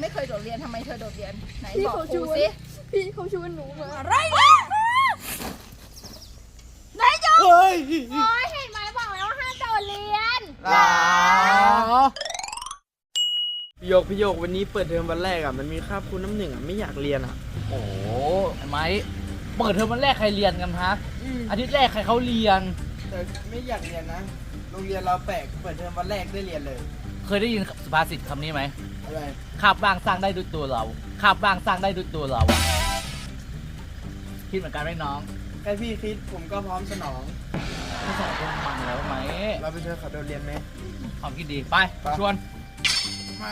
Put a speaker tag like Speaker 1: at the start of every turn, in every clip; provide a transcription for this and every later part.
Speaker 1: ไม่เคยโดดเรียนทำไมเธอโดดเรียนไหน
Speaker 2: พี่
Speaker 1: บอก
Speaker 2: เขา
Speaker 1: ค
Speaker 2: ช
Speaker 1: รู
Speaker 2: วน
Speaker 1: สิ
Speaker 2: พี่เขาชวนหนูมา
Speaker 1: อะไรวะไหนจบ
Speaker 3: เฮ้ย
Speaker 2: โอ้ยเห็นไหมบอกแล้วว่าห้ามโดดเรียน
Speaker 3: อ๋อพี่โยกพี่โยกวันนี้เปิดเทอมวันแรกอะมันมีคาบคุณน้ำหนึ่งอะไม่อยากเรียนอะ
Speaker 4: โอ้โหไอ้ไม้เปิดเทอมวันแรกใครเรียนกันฮะอาทิตย์แรกใครเขาเรียน
Speaker 3: แต่ไม่อยากเรียนนะโรงเรียนเราแปลกเปิดเทอมวันแรกได้เรียนเลย
Speaker 4: เคยได้ยินสุภาษิตคำนี้ไหม
Speaker 3: อะไร
Speaker 4: คาบว่างสร้างได้ด้วยตัวเราคาบว่างสร้างได้ด้วยตัวเรา คิดเหมือนกันไหมน้อง
Speaker 3: แค่พี่คิดผมก็พร้อมสนอง
Speaker 4: ไม่สอนคนมันแล้วไหม
Speaker 3: เราไปเชิญเขาโดนเรียนไหม
Speaker 4: ความคิดดีไป
Speaker 3: ไป
Speaker 4: ชวน
Speaker 3: มา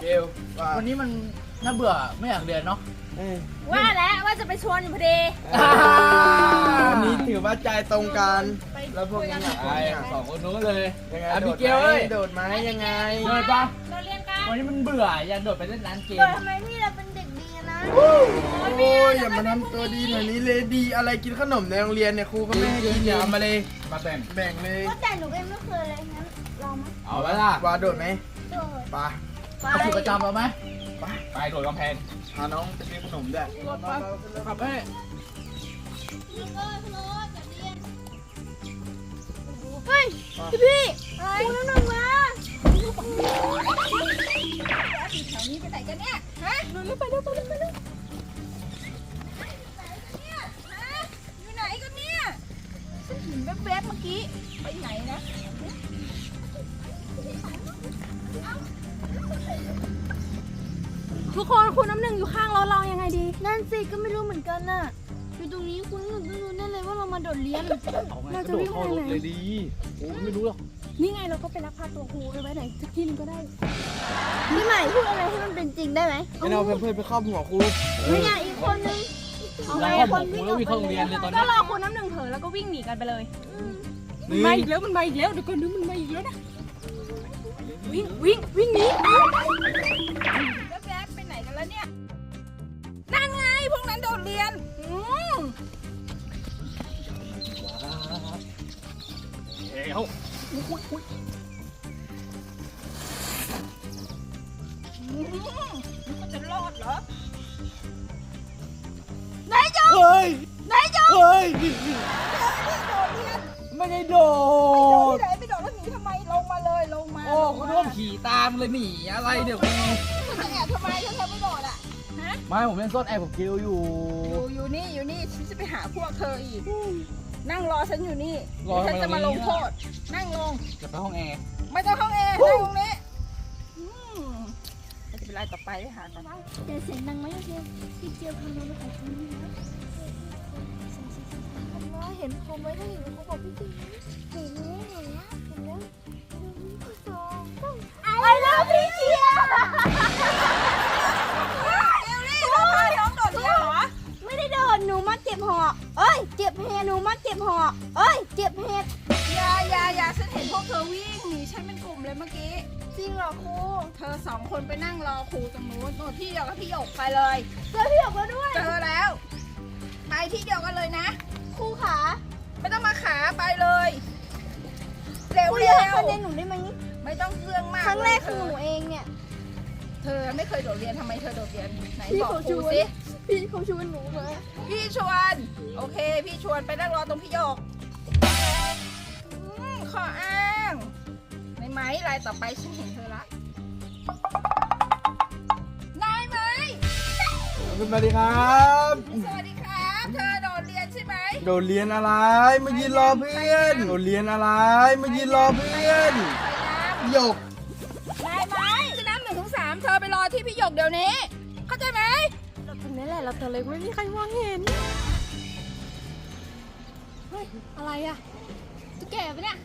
Speaker 3: เกลว่า
Speaker 4: วันนี้มันน่าเบื่อไม่อยากเรียนเนาะ
Speaker 3: เอ้ย
Speaker 2: ว่าแล้วว่าจะไปชวนอยู่พอดี
Speaker 4: อ่า
Speaker 3: วันนี้ถือว่าใจตรงกันแล้วพวกนี้อยาก
Speaker 4: ไป
Speaker 3: เรียน
Speaker 4: สองคนนู้นเลย
Speaker 3: ยังไง
Speaker 4: อะ
Speaker 3: โด
Speaker 4: พี่
Speaker 3: ด
Speaker 4: เกล
Speaker 3: ไหม
Speaker 4: เอ้ย
Speaker 3: โดดไหมยังไง
Speaker 4: เดินปะ
Speaker 2: เราเรียนกัน
Speaker 4: วันนี้มันเบื่ออยากโดดไปเล่นร้านเกม
Speaker 2: เกิดทำไมพี่เราเป็นเด็กดีนะ
Speaker 3: โอ้ยอย่ามาทำตัวดีหน่อยนี้เลยดีอะไรกินขนมในโรงเรียนเนี่ยครูก็ไม่ให้กินอย่าเอามาเลย
Speaker 4: มาแบ่ง
Speaker 3: แบ่งเลย
Speaker 2: ก็แต่หนูเองไม่เคยเลยงั้นลองไหม
Speaker 4: เอาไว้ล่ะ
Speaker 3: ว่าโดดไหม
Speaker 2: โดด
Speaker 3: ไป
Speaker 2: ไป
Speaker 4: เอาสูตรประจำเราไหม
Speaker 3: ไป
Speaker 4: ไปโดดกำแพง
Speaker 3: พาน้องไปซื้อขนมด้วย
Speaker 4: ขับให้
Speaker 2: พี่ก็โลดจะเรียนเฮ้ยพี่ครูน้ำ
Speaker 1: ไปไหนกันเนี่ย ฮะ
Speaker 2: หนูรีบไปเร็วไปเร็วไปเร็ว
Speaker 1: เนี่ยอยู่ไหนกันเนี่ย ฉันเห็นแวบๆเมื่อกี้ ไปไหนนะ
Speaker 2: ทุกคนคุณน้ำหนึ่งอยู่ข้างเรถเรายังไงดี นั่นสิก็ไม่รู้เหมือนกันน่ะ อยู่ตรงนี้คุณน้ำหนึ่งต้องรู้แน่เลยว่าเรามาโดดเรียน
Speaker 4: เอาไง
Speaker 2: เรา
Speaker 4: ก
Speaker 2: จะ
Speaker 4: ระโด
Speaker 2: วิ่
Speaker 4: ด
Speaker 2: ง
Speaker 4: เข้า
Speaker 2: ไป
Speaker 4: ร
Speaker 2: ไหน
Speaker 4: เลยดีโอ้ยไม่รู้หรอก
Speaker 2: นี่ไงเราก็ไปรับพาตัวครูไปไว้ไหนสักที่หนึงก็ได้ พี่ใหม่พูดอะไรให้มันเป็นจริงได้ไหม
Speaker 3: ให้เราเพื่อนๆไปครอบหัวครู
Speaker 2: นี่ไงอีกคนนึงเอา
Speaker 4: เรา
Speaker 2: ไง
Speaker 4: เข้า
Speaker 2: ค
Speaker 4: บอก
Speaker 2: น
Speaker 4: กู
Speaker 2: วิ่ง
Speaker 4: แล้ว
Speaker 2: ออก
Speaker 4: วิ่ง
Speaker 2: ไป
Speaker 4: เข้าโรงเรียนเลยตอน
Speaker 2: ก็
Speaker 4: นี้
Speaker 2: รอคุณน้ำหนึ่งเถอะแล้วก็วิ่งหนีกันไปเลย
Speaker 3: นี่
Speaker 2: มาอีกแล้วมันมาอีกแล้วเดี๋ยวก่อนดูมันมาอีกแล้วนะวิ่งวิ่งวิ่งหนี
Speaker 4: ตามเลยหนีอะไรเดี๋ยวกู
Speaker 1: จะแอบทำไมถ้าเธอไม่โดดอะ
Speaker 4: ไม่ผมเล่นซ่อนแอบกับเกลอยู่
Speaker 1: อยู่อยู่นี่อยู่นี่ฉันจะไปหาพวกเธออีก นั่งรอฉันอยู่นี่
Speaker 4: รอ
Speaker 1: เดี๋ยวฉัน
Speaker 4: ทำไม
Speaker 1: จะมาลง
Speaker 4: ตรงนี้
Speaker 1: โทษ นั่งลง
Speaker 4: จะไปห้องแอร์
Speaker 1: ไม่ต้องห้องแอร์นั่งตรงนี้อืมจะเป็นไรต่อไปหากัน
Speaker 2: เดี๋ยวเสียงดังไหมโอเคพี่เจียวพาน้องไปหาคุณนี่นะเห็นผมไว้ถ้าเห็นเขาบอกพี่จีเห็นแล้วเห็น พี่เจียว
Speaker 1: เอลลี่เธอพาน้องโดดเรียนเหรอ
Speaker 2: ไม่ได้โดนหนูมาเก็บหอกเอ้ยเจ็บแฮหนูมาเก็บหอกเอ้ยเจ็บเห็ด
Speaker 1: อย่าอย่าอย่าฉันเห็นพวกเธอวิ่งหนีฉันเป็นกลุ่มเลยเมื่อกี้
Speaker 2: จริงเหรอครู
Speaker 1: เธอสองคนไปนั่งรอครูตรงนู้นโน่นที่เดียวกับพี่หยกไปเลย
Speaker 2: เจอพี่หยกแล้วด้วย
Speaker 1: เจอแล้ว ไปที่เดียวกันเลยนะ
Speaker 2: ครูขา
Speaker 1: ไม่ต้องมาขาไปเลย เร็ว
Speaker 2: ครูอ
Speaker 1: เร็
Speaker 2: ย่าให้
Speaker 1: ว
Speaker 2: คะแนนหนูได้ไหม
Speaker 1: ไม่ต้องเรื่องมาก
Speaker 2: ครั้งแรก
Speaker 1: เลย
Speaker 2: คือหนูเองเนี่ย
Speaker 1: เธอไม่เคยโดดเรียนทำไมเธอโดดเรียนไหน
Speaker 2: พี่
Speaker 1: บอก
Speaker 2: เขา
Speaker 1: ครู
Speaker 2: ชวน
Speaker 1: สิ
Speaker 2: พี่เขาชวนหนูมา
Speaker 1: พี่ชวน โอเค พี่ชวนไปนั่งรอตรงพี่หยกอืมขออ้างในไหมรายต่อไปฉันเห็นเธอละนายไหม
Speaker 3: สวัสดีครับ
Speaker 1: สวัสดีครับ เธอโดดเรียนใช่ไหม
Speaker 3: โดดเรียนอะไรมายืนรอเพื่อน โดดเรียนอะไรมายืนรอเพื่อน
Speaker 1: ไปน้
Speaker 3: หยกำ
Speaker 1: นายไหมจะน้ำหนึ่งถึงสามเธอไปรอที่พี่หยกเดี๋ยวนี้ เข้าใจไหม
Speaker 2: เราตรงนี้แหละเราตัวเล็กไม่มีใครมองเห็น เฮ้ย อะไรอะตุ๊กแกปะเนี่ย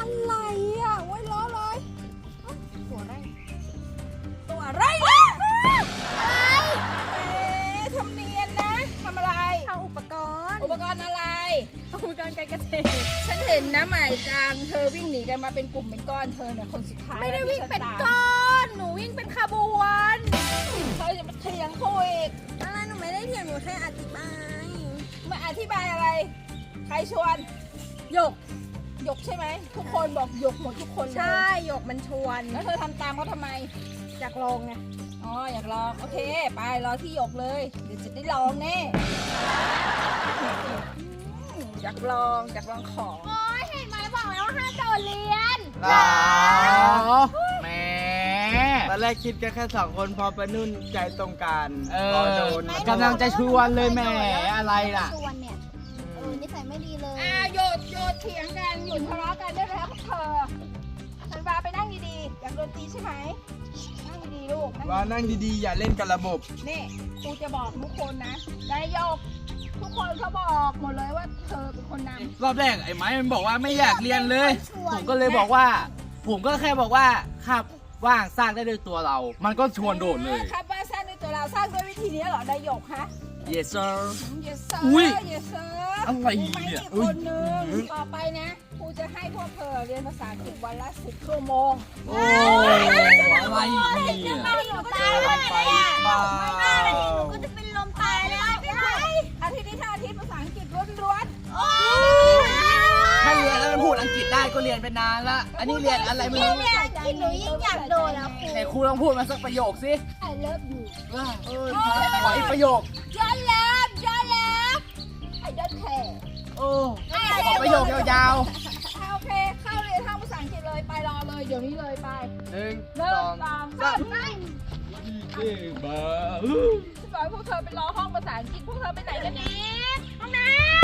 Speaker 1: อะไรอะโอ้ยล้อเลยเอ้าตัวอะไรตัวอะไรอะอะไร ห็นนะหมายกลางเธอวิ่งหนีกันมาเป็นกลุ่มเป็นก้อนเธอเนี่ยคนสุดท้าย
Speaker 2: ไม่ได้วิ่งเป็น
Speaker 1: ที่ฉั
Speaker 2: ก้อน หนูวิ่งเป็นขบวน
Speaker 1: ตามเธอจะมาเถียงคุยอีก
Speaker 2: อะไรหนูไม่ได้เถียงหนูแค่อธิบาย
Speaker 1: มาอธิบายอะไร ใครชวน
Speaker 2: หยก
Speaker 1: หยกใช่ไหมทุกคนบอกหยกหมดทุกคนเลย
Speaker 2: ใช่หยกมันชวน
Speaker 1: แล้วเธอทำตามเขาทำไม
Speaker 2: อยากลองไง
Speaker 1: อ๋ออยากลองโอเค ไปรอที่หยกเลยเดี๋ยวจะได้ลองแน่อืมอยากลองอยากลองของ
Speaker 2: หร
Speaker 3: อ
Speaker 4: แหม
Speaker 3: ตอนแรกคิดกันแค่สองคนพอประนุ่นใจตรงกัน
Speaker 4: เอ
Speaker 3: พอ
Speaker 4: อ
Speaker 3: โดน
Speaker 4: กำลังจะชวนเลยแหมอะไรล่ะ
Speaker 2: ชวนเนี่ยเออนิสัยไม่ดีเลย
Speaker 1: อ่าหยุดหยุดเถียงกันหยุดทะเลาะกันได้แล้วพวกเธอธันวาไปนั่งดีๆ อยากโดนตีใช่ไหมนั่งดีๆลูกนั่ง
Speaker 3: ว่านั่งดีๆ อย่าเล่นกับระบบ
Speaker 1: นี่ครูจะบอกทุกคนนะนายก ทุกคนเขาบอกหมดเลยว่าเธอเป็นคนนำ
Speaker 4: รอบแรกไอ้ไม้มันบอกว่าไม่อยากเรียนเลย
Speaker 2: ชวน
Speaker 4: ผมก็เลยบอกว่า ผมก็แค่บอกว่าครับว่างสร้างได้ด้วยตัวเรา มันก็ชวนโดดเลย
Speaker 1: ครับว่าสร้างด้วยตัวเราสร้างด้วยวิธีนี้เหรอนายกฮะ
Speaker 4: yes sir
Speaker 1: yes sir
Speaker 4: อุ๊ย
Speaker 1: yes sir
Speaker 4: อะไร
Speaker 1: รู้ไหม
Speaker 4: เนี่ย
Speaker 1: อีกคนนึงต่อไปนะครูจะให้พวกเธอเรียนภาษาอังกฤษวันละสิบชั่วโมง
Speaker 4: โอ้ยอะไรเนี่ย
Speaker 2: ไม่ได้หนูตายเลย
Speaker 3: ไป
Speaker 1: ทิตย์นี้ถ้าอาทิตย์ภาษาอังกฤษล้วน
Speaker 2: โอ้ย
Speaker 4: ถ้าเรียนแล้วมันพูดอังกฤษได้ก็เรียนไปนานละอันนี้เรียนอะไรไม่
Speaker 2: ยิ่
Speaker 4: รู้
Speaker 2: งเรียนอังกฤษหนูยิ่งอยากโดดแล้วครู
Speaker 4: แต่ครูลองพูดมาสักประโยคสิ
Speaker 2: I love you
Speaker 4: เออขออีกประโยค
Speaker 1: ๆ John love John love I don't care
Speaker 4: โอ้ขอประโยคยาว
Speaker 1: อะโอเคเข้าเรียนทางภาษาอังกฤษเลยไปรอเลยเดี๋ยวนี้เลยไป
Speaker 3: หนึ่ง
Speaker 1: เริ่
Speaker 3: ส
Speaker 1: ม
Speaker 3: อง
Speaker 1: ตาม
Speaker 3: สาม
Speaker 1: ไป
Speaker 4: ๆเอ้บ้า
Speaker 1: ซอยพวกเธอไปรอห้องภาษาอังกฤษพวกเธอไปไหนกันเนี่ย
Speaker 2: ห้องน้